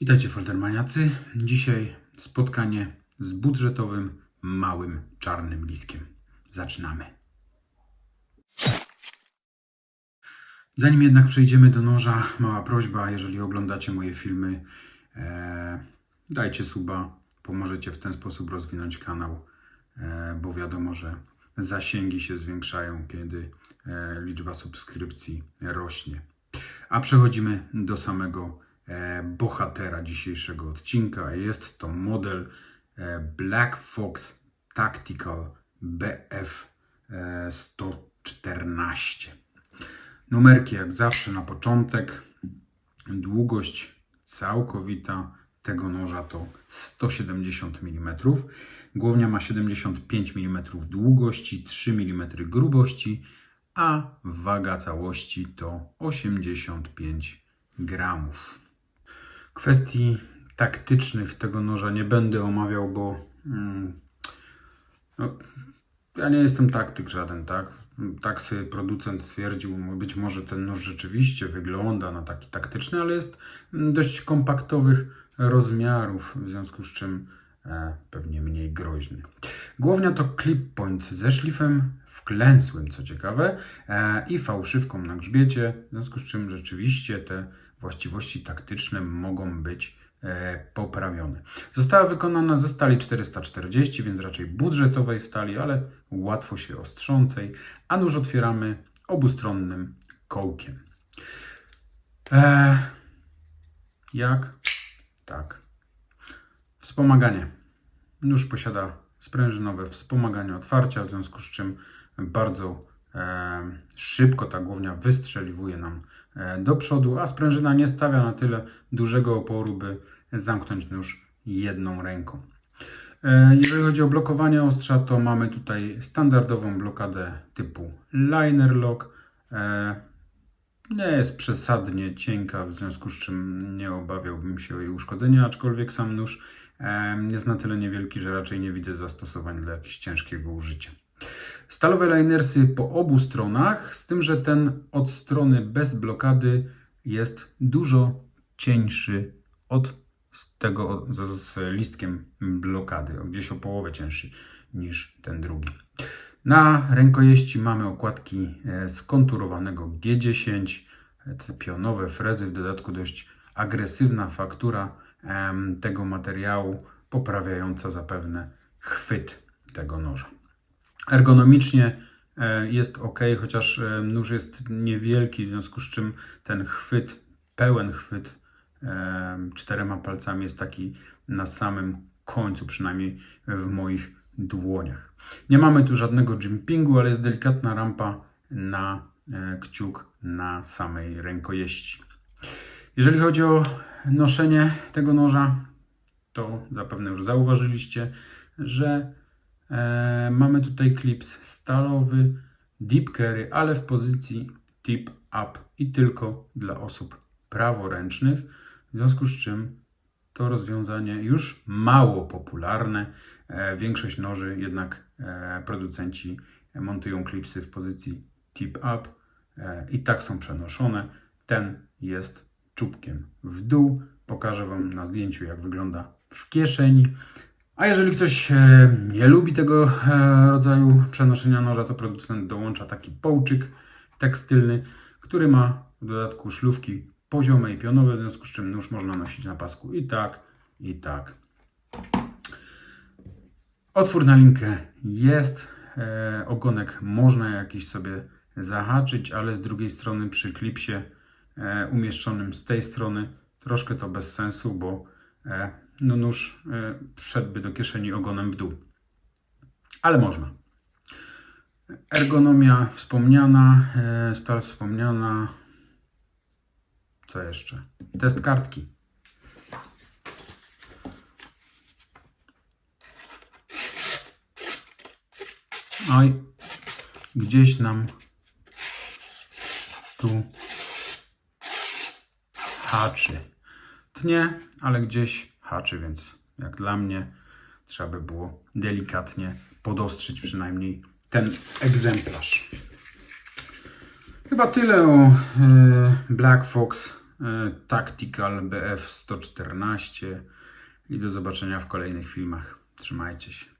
Witajcie foldermaniacy. Dzisiaj spotkanie z budżetowym, małym, czarnym liskiem. Zaczynamy. Zanim jednak przejdziemy do noża, mała prośba, jeżeli oglądacie moje filmy, e, dajcie suba, pomożecie w ten sposób rozwinąć kanał, e, bo wiadomo, że zasięgi się zwiększają, kiedy e, liczba subskrypcji rośnie. A przechodzimy do samego bohatera dzisiejszego odcinka. Jest to model e, Black Fox Tactical BF e, 114. Numerki jak zawsze na początek. Długość całkowita tego noża to 170 mm. Głownia ma 75 mm długości, 3 mm grubości, a waga całości to 85 gramów. Kwestii taktycznych tego noża nie będę omawiał, bo mm, no, ja nie jestem taktyk żaden, tak? Tak sobie producent stwierdził, być może ten nóż rzeczywiście wygląda na taki taktyczny, ale jest dość kompaktowych rozmiarów, w związku z czym e, pewnie mniej groźny. Głownia to clip point ze szlifem wklęsłym, co ciekawe, e, i fałszywką na grzbiecie, w związku z czym rzeczywiście te właściwości taktyczne mogą być e, poprawione. Została wykonana ze stali 440, więc raczej budżetowej stali, ale łatwo się ostrzącej, a nóż otwieramy obustronnym kołkiem. E, jak? Tak. Wspomaganie. Nóż posiada sprężynowe wspomaganie otwarcia, w związku z czym bardzo szybko ta głownia wystrzeliwuje nam e, do przodu, a sprężyna nie stawia na tyle dużego oporu, by zamknąć nóż jedną ręką. E, jeżeli chodzi o blokowanie ostrza, to mamy tutaj standardową blokadę typu liner lock. E, nie jest przesadnie cienka, w związku z czym nie obawiałbym się jej uszkodzenie, aczkolwiek sam nóż e, jest na tyle niewielki, że raczej nie widzę zastosowań dla jakiegoś ciężkiego użycia. Stalowe linersy po obu stronach, z tym, że ten od strony bez blokady jest dużo cieńszy od tego z, z listkiem blokady, gdzieś o połowę cięższy niż ten drugi. Na rękojeści mamy okładki e, skonturowanego G10, e, te pionowe frezy, w dodatku dość agresywna faktura tego materiału, poprawiająca zapewne chwyt tego noża. Ergonomicznie e, jest ok, chociaż e, nóż jest niewielki, w związku z czym ten chwyt, pełen chwyt e, czterema palcami jest taki na samym końcu, przynajmniej w moich dłoniach. Nie mamy tu żadnego jumpingu, ale jest delikatna rampa na kciuk na samej rękojeści. Jeżeli chodzi o noszenie tego noża, to zapewne już zauważyliście, że e, mamy tutaj klips stalowy, deep carry, ale w pozycji tip up i tylko dla osób praworęcznych, w związku z czym to rozwiązanie już mało popularne. E, Większość noży jednak e, producenci montują klipsy w pozycji tip up i tak są przenoszone. Ten jest czubkiem w dół. Pokażę Wam na zdjęciu, jak wygląda w kieszeni. A jeżeli ktoś e, nie lubi tego e, rodzaju przenoszenia noża, to producent dołącza taki połczyk tekstylny, który ma w dodatku szlufki poziome i pionowe, w związku z czym nóż można nosić na pasku i tak, i tak. Otwór na linkę jest, e, ogonek można jakiś sobie zahaczyć, ale z drugiej strony przy klipsie umieszczonym z tej strony troszkę to bez sensu, bo no nóż e, wszedłby do kieszeni ogonem w dół. Ale można. Ergonomia wspomniana, e, stal wspomniana. Co jeszcze? Test kartki. Oj, gdzieś nam tu haczy. Tnie, ale gdzieś haczy, więc jak dla mnie trzeba by było delikatnie podostrzyć przynajmniej ten egzemplarz. Chyba tyle o e, Black Fox e, Tactical BF 114 i do zobaczenia w kolejnych filmach. Trzymajcie się.